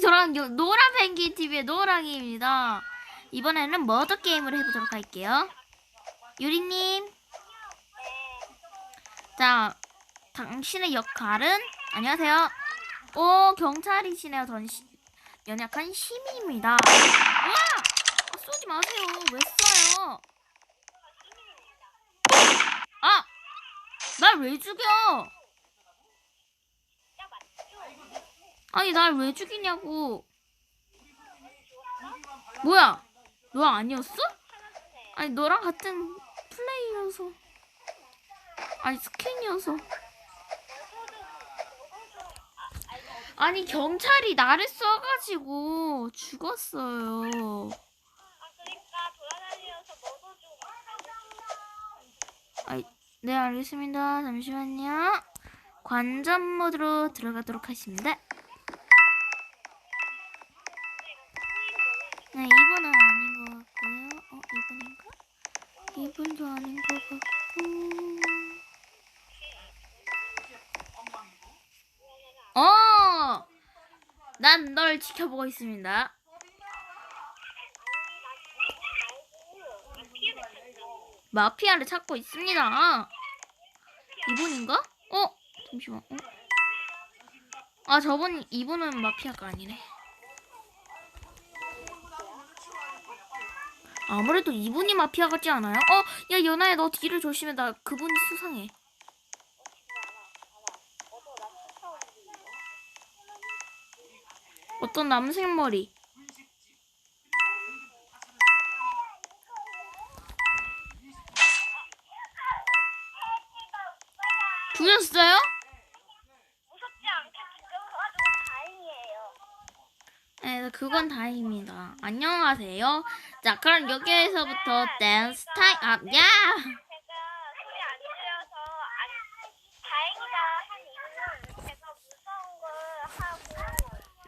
다시 노란 펭귄 TV의 노랑이입니다. 이번에는 머더 게임을 해보도록 할게요. 유리님, 자, 당신의 역할은 안녕하세요. 오 경찰이시네요. 전 시, 연약한 시민입니다. 우와! 아, 쏘지 마세요. 왜 쏴요? 아, 날 왜 죽여? 아니 날 왜 죽이냐고. 뭐야? 너 아니었어? 아니 너랑 같은 플레이여서. 아니 스캔이어서. 아니 경찰이 나를 쏴가지고 죽었어요. 아이, 네 알겠습니다. 잠시만요. 관전 모드로 들어가도록 하겠습니다. 이분도 아닌 것 같고. 어! 난 널 지켜보고 있습니다. 마피아를 찾고 있습니다. 이분인가? 어? 잠시만. 어? 아, 저분 이분은 마피아가 아니네. 아무래도 이분이 마피아 같지 않아요? 어, 야 연아야 너 뒤를 조심해. 나 그분이 수상해. 어떤 남색 머리. 죽였어요? 그건 다행입니다. 안녕하세요. 자, 그럼 여기에서부터 댄스 타임. 아, 야!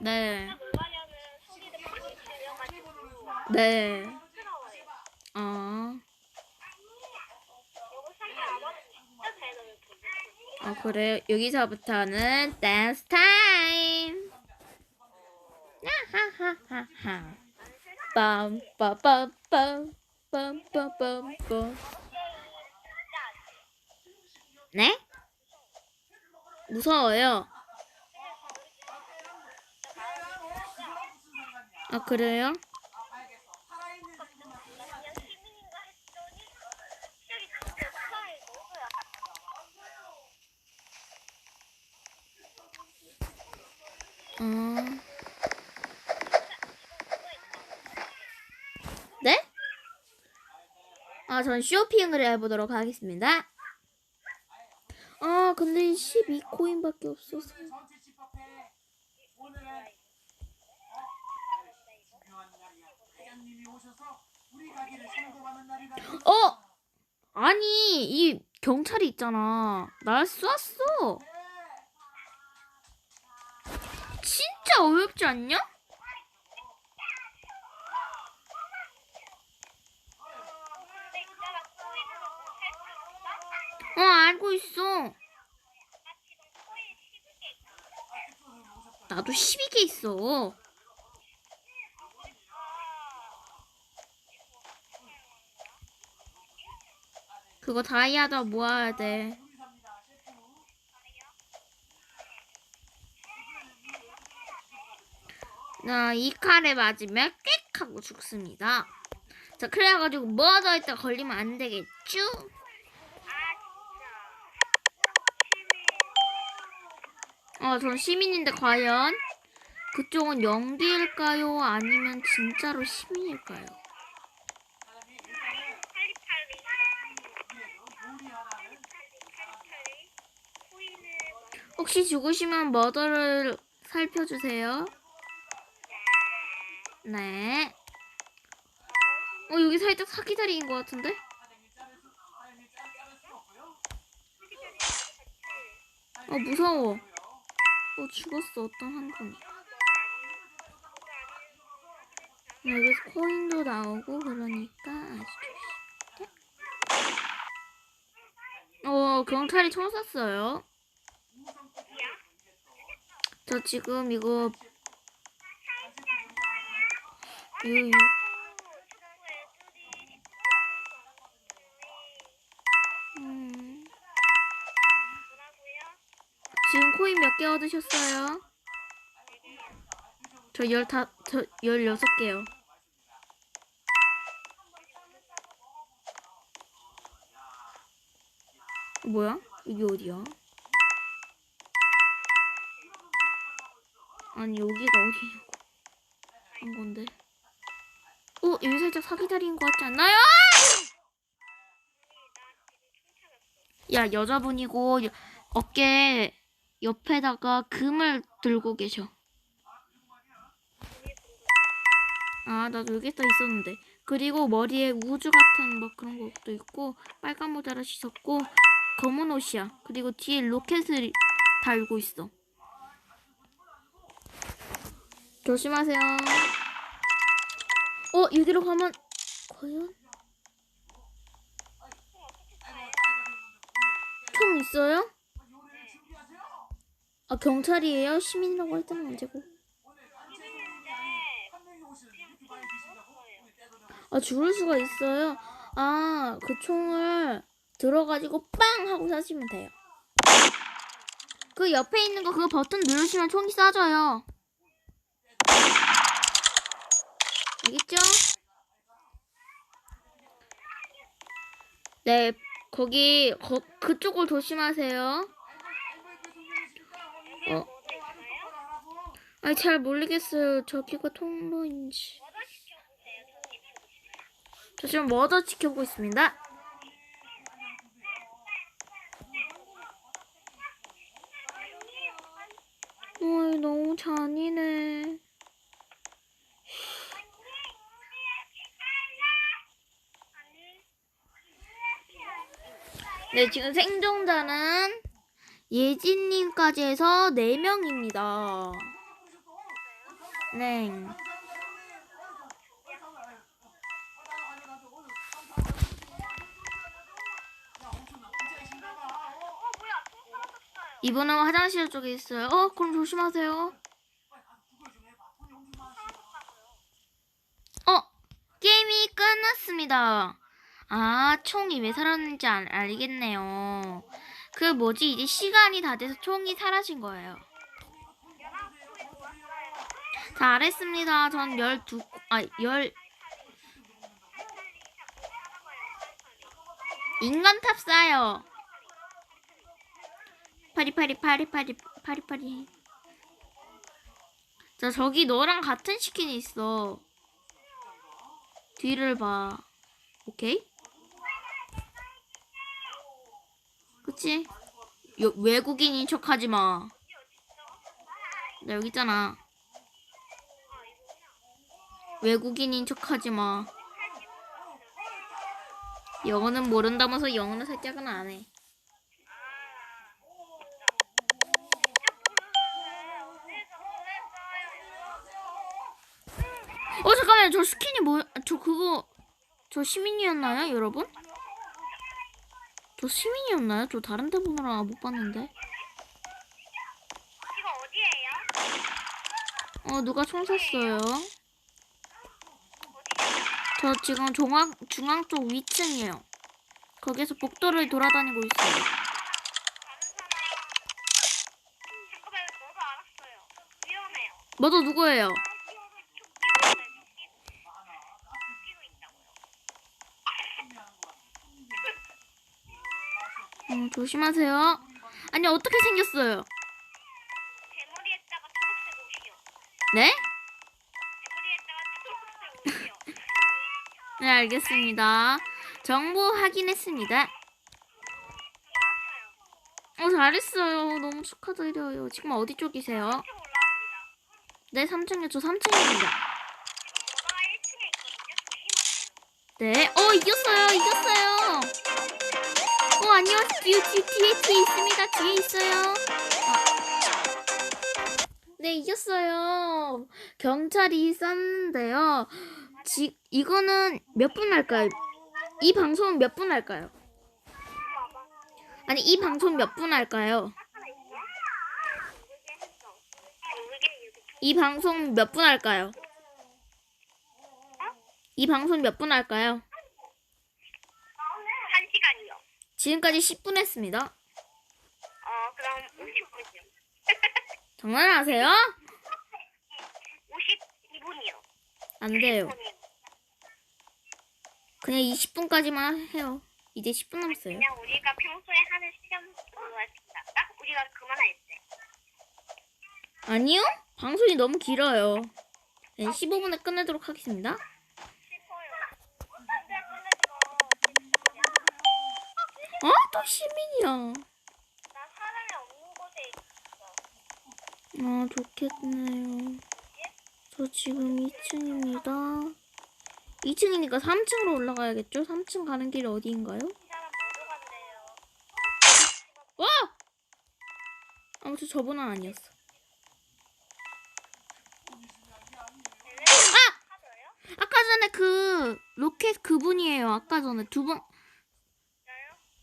네, 네. 어. 어 그래요. 여기서부터는 댄스 타임. 야 하하하하. 빰빠빠빰 빰빠빰빰. 네? 무서워요. 아 그래요? 그냥 시민인가 했더니 갑자기 진짜 수상해 너무야. 어. 네? 아, 전 쇼핑을 해보도록 하겠습니다. 아, 근데 12코인밖에 없어서. 어! 아니, 이 경찰이 있잖아. 날 쐈어. 진짜 어렵지 않냐? 근데 있잖아 코인으로 알고 있어. 나 지금 코인 12개 있어. 나도 12개 있어. 그거 다이아다 모아야 돼. 나 이 칼에 맞으면 꽥 하고 죽습니다. 자, 그래가지고 모아져 있다 걸리면 안 되겠죠? 어, 전 시민인데 과연 그쪽은 연기일까요? 아니면 진짜로 시민일까요? 혹시 죽으시면 머더를 살펴주세요. 네. 어, 여기 살짝 사기다리인 것 같은데? 어, 무서워. 어, 죽었어, 어떤 한 분이. 여기서 코인도 나오고, 그러니까 아주 좋습니다. 어, 경찰이 총 쐈어요. 저 지금 이거 유, 유. 코인 몇 개 얻으셨어요? 저 열다, 저 열여섯 개요. 뭐야? 이게 어디야? 아니 여기가 어디냐고 한 건데. 어 여기 살짝 사기다리인 것 같지 않나요? 야 여자분이고 여- 어깨 옆에다가 금을 들고 계셔. 아 나도 여기 써 있었는데. 그리고 머리에 우주 같은 뭐 그런 것도 있고 빨간 모자를 씻었고 검은 옷이야. 그리고 뒤에 로켓을 달고 있어. 조심하세요. 어 여기로 가면 과연 총 있어요? 아 경찰이에요? 시민이라고 할 때는 언제고? 아 죽을 수가 있어요. 아 그 총을 들어가지고 빵 하고 쏴시면 돼요. 그 옆에 있는 거 그거 버튼 누르시면 총이 쏴져요. 알겠죠? 네 거기 거, 그쪽을 조심하세요. 아니 잘 모르겠어요. 저기가 통로인지. 저 지금 머더 지켜보고 있습니다. 어이 너무 잔인해. 네 지금 생존자는 예진님까지 해서 4명입니다. 네. 이분은 화장실 쪽에 있어요. 어, 그럼 조심하세요. 어, 게임이 끝났습니다. 아, 총이 왜 사라졌는지 알, 알겠네요. 그 뭐지, 이제 시간이 다 돼서 총이 사라진 거예요. 잘했습니다. 전 12, 아, 10, 인간 탑사요. 파리파리 파리파리 파리파리 자 저기 너랑 같은 스킨이 있어 뒤를 봐 오케이? 그치? 여, 외국인인 척 하지 마. 나 여기 있잖아. 외국인인 척하지 마. 영어는 모른다면서 영어는 살짝은 안 해. 어 잠깐만 저 스킨이 뭐야? 저 그거 저 시민이었나요, 여러분? 저 시민이었나요? 저 다른 데 보느라 못 봤는데. 어 누가 총 쐈어요? 저 지금 중앙 중앙 쪽 위층이에요. 거기서 복도를 돌아다니고 있어요. 너도 누구예요? 어, 조심하세요. 아니 어떻게 생겼어요? 네? 네 알겠습니다. 정보 확인했습니다. 어 잘했어요. 너무 축하드려요. 지금 어디 쪽이세요? 3층 올라옵니다. 네 3층이요. 저 3층입니다. 오빠가 1층에 있거든요. 조심하세요. 네. 어 이겼어요. 이겼어요. 어 안녕하세요. 뒤에 뒤에 있습니다. 뒤에 있어요. 아. 네 이겼어요. 경찰이 쐈는데요. 지 이거는 몇 분 할까요? 이 방송은 몇 분 할까요? 아니 이 방송 몇 분 할까요? 이 방송 몇 분 할까요? 이 방송 몇 분 할까요? 한 시간이요. 지금까지 10분 했습니다. 어, 그럼 50분이요. 장난하세요? 52분이요. 안 돼요. 그냥 20분까지만 해요. 이제 10분 남았어요. 그냥 우리가 평소에 하는 시간 그거였습니다. 딱 우리가 그만할 때. 아니요? 방송이 너무 길어요. 네, 15분에 끝내도록 하겠습니다. 어? 또 시민이야. 아, 좋겠네요. 저 지금 2층입니다. 2층이니까 3층으로 올라가야겠죠? 3층 가는 길이 어디인가요? 와! 아무튼 저분은 아니었어. 아! 아까 전에 그 로켓 그분이에요. 아까 전에 두 번.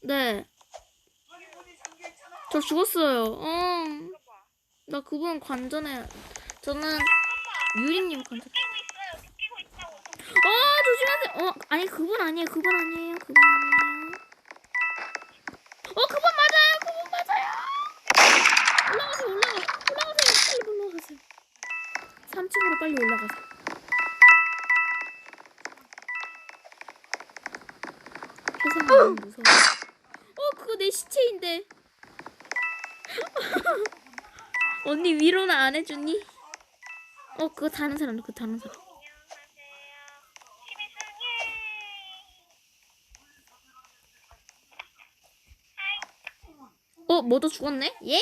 네. 저 죽었어요. 어. 나 그분 관전해. 저는 유림님 있어요. 끼고 있다고. 어 조심하세요. 어 아니 그분 아니에요. 그분 아니에요. 그분 아니에요. 어 그분 맞아요. 그분 맞아요. 올라가세요. 올라가. 올라가세요. 빨리 올라가세요. 3층으로 빨리 올라가세요. 세상 너무 무서워. 어 그거 내 시체인데. 언니 위로는 안 해주니? 어 그거 다른 사람 그거 다른 사람. 어, 뭐도 죽었네? 예!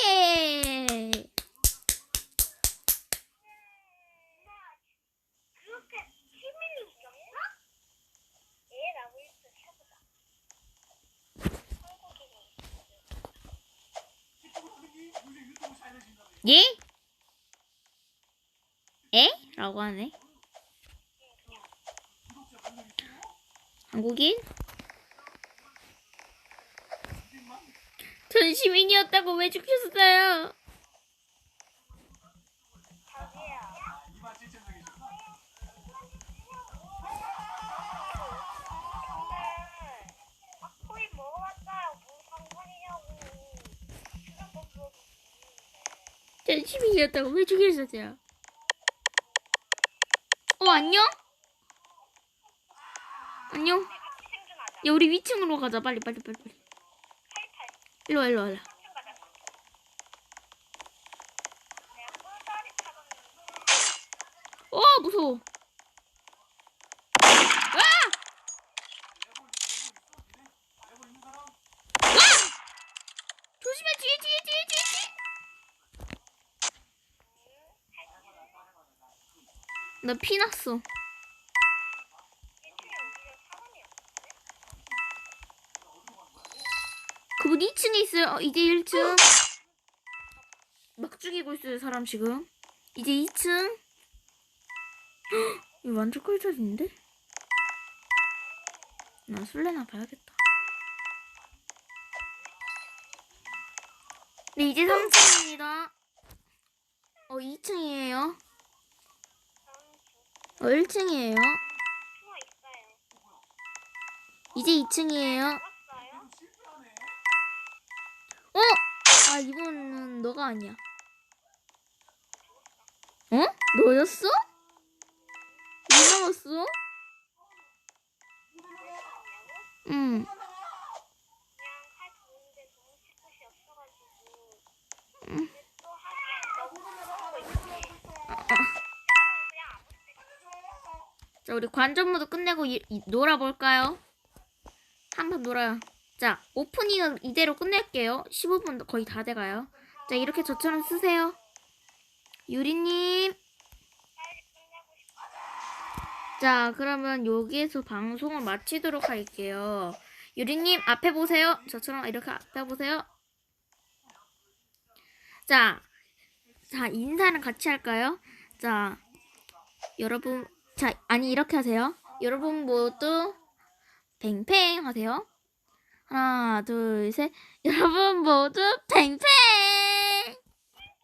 예? 에? 라고 하네. 한국인? 전 시민이었다고 왜 죽였어요? 전 시민이었다고 왜 죽였어요? 어, 안녕? 안녕? 야, 우리 위층으로 가자. 빨리, 빨리, 빨리, 빨리. 칼칼. 일로 와, 일로 와. 일로 와. 삼촌 가자. 내가 꿀다리 타봤는데. 어, 무서워. 아! 아! 조심해, 뒤에, 뒤에, 뒤에, 뒤에, 뒤에. 나 피났어. 그분 2층에 있어요. 어, 이제 1층. 막 죽이고 있어요, 사람 지금. 이제 2층. 헉, 이거 완전 꿀자리인데? 나 술래나 봐야겠다. 네, 이제 3층입니다. 어, 2층이에요. 어, 1층이에요. 숨어 있어요. 이제 2층이에요. 왔어요? 어? 아, 이분은 너가 아니야. 어? 너였어? 왜 나왔어? 응. 우리 관전 모드 끝내고 이, 이- 놀아볼까요? 한번 놀아요. 자, 오프닝은 이대로 끝낼게요. 15분 거의 다 돼가요. 자, 이렇게 저처럼 쓰세요. 유리님. 자, 그러면 여기에서 방송을 마치도록 할게요. 유리님, 앞에 보세요. 저처럼 이렇게 앞에 보세요. 자, 자, 인사는 같이 할까요? 자, 여러분, 자, 아니, 이렇게 하세요. 여러분 모두 팽팽 하세요. 하나, 둘, 셋. 여러분 모두 팽팽!